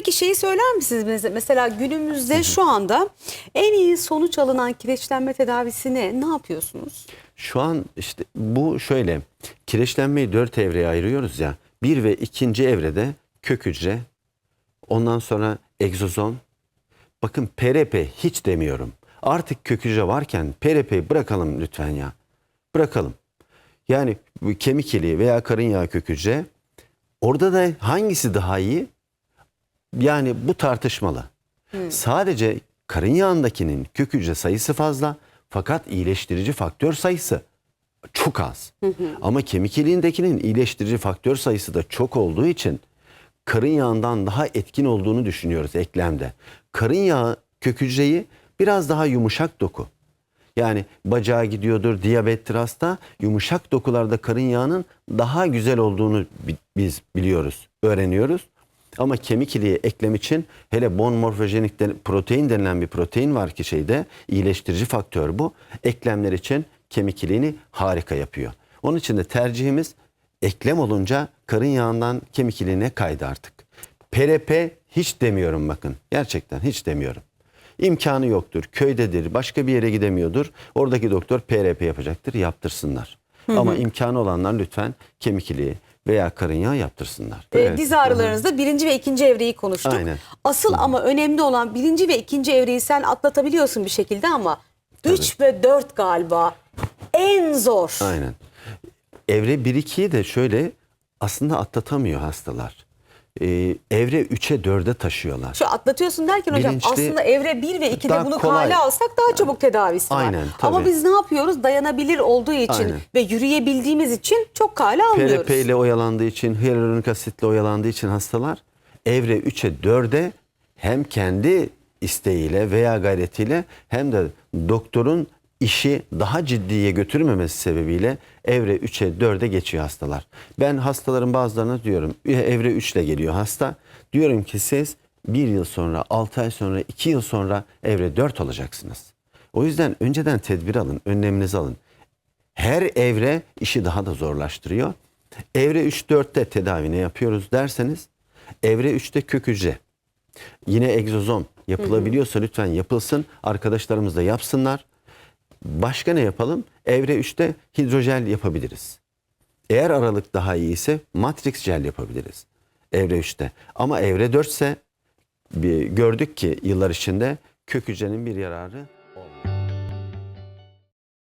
Peki şeyi söyler misiniz? Mesela günümüzde şu anda en iyi sonuç alınan kireçlenme tedavisine ne yapıyorsunuz? Şu an işte bu şöyle kireçlenmeyi dört evreye ayırıyoruz ya. Bir ve ikinci evrede kök hücre, ondan sonra egzozom. Bakın PRP hiç demiyorum. Artık kök hücre varken PRP'yi bırakalım lütfen ya. Bırakalım. Yani kemik iliği veya karın yağı kök hücre orada da hangisi daha iyi? Yani bu tartışmalı. Sadece karın yağındakinin kök hücre sayısı fazla fakat iyileştirici faktör sayısı çok az. Ama kemik iliğindekinin iyileştirici faktör sayısı da çok olduğu için karın yağından daha etkin olduğunu düşünüyoruz eklemde. Karın yağı kök hücreyi biraz daha yumuşak doku. Yani bacağa gidiyordur, diyabettir hasta. Yumuşak dokularda karın yağının daha güzel olduğunu bi- biz biliyoruz, öğreniyoruz. Ama kemik iliği eklem için hele bon morfojenik protein denilen bir protein var ki şeyde iyileştirici faktör bu. Eklemler için kemik iliğini harika yapıyor. Onun için de tercihimiz eklem olunca karın yağından kemik iliğine kaydı artık. PRP hiç demiyorum bakın. Gerçekten hiç demiyorum. İmkanı yoktur, köydedir, başka bir yere gidemiyordur. Oradaki doktor PRP yapacaktır, yaptırsınlar. Ama imkanı olanlar lütfen kemik iliği veya karın yağı yaptırsınlar. Ee, Diz ağrılarınızda birinci ve ikinci evreyi konuştuk. Aynen. Asıl ama önemli olan birinci ve ikinci evreyi sen atlatabiliyorsun bir şekilde ama üç ve dört galiba en zor. Aynen. Evre 1-2'yi de şöyle aslında atlatamıyor hastalar. Ee, evre 3'e 4'e taşıyorlar. Şu atlatıyorsun derken hocam Bilinçli- aslında evre 1 ve 2'de Daha bunu kolay. kale alsak daha çabuk tedavisi var. Aynen, Ama tabii. biz ne yapıyoruz? Dayanabilir olduğu için Aynen. ve yürüyebildiğimiz için çok kale almıyoruz. PRP ile oyalandığı için, hyaluronik asitle oyalandığı için hastalar evre 3'e 4'e hem kendi isteğiyle veya gayretiyle hem de doktorun işi daha ciddiye götürmemesi sebebiyle evre 3'e 4'e geçiyor hastalar. Ben hastaların bazılarına diyorum evre 3 ile geliyor hasta. Diyorum ki siz bir yıl sonra, 6 ay sonra, 2 yıl sonra evre 4 olacaksınız. O yüzden önceden tedbir alın, önleminizi alın. Her evre işi daha da zorlaştırıyor. Evre 3-4'te tedavi ne yapıyoruz derseniz evre 3'te kök hücre. Yine egzozom yapılabiliyorsa lütfen yapılsın. Arkadaşlarımız da yapsınlar. Başka ne yapalım? Evre 3'te hidrojel yapabiliriz. Eğer aralık daha iyi ise matrix jel yapabiliriz. Evre 3'te. Ama evre 4 ise gördük ki yıllar içinde kök hücrenin bir yararı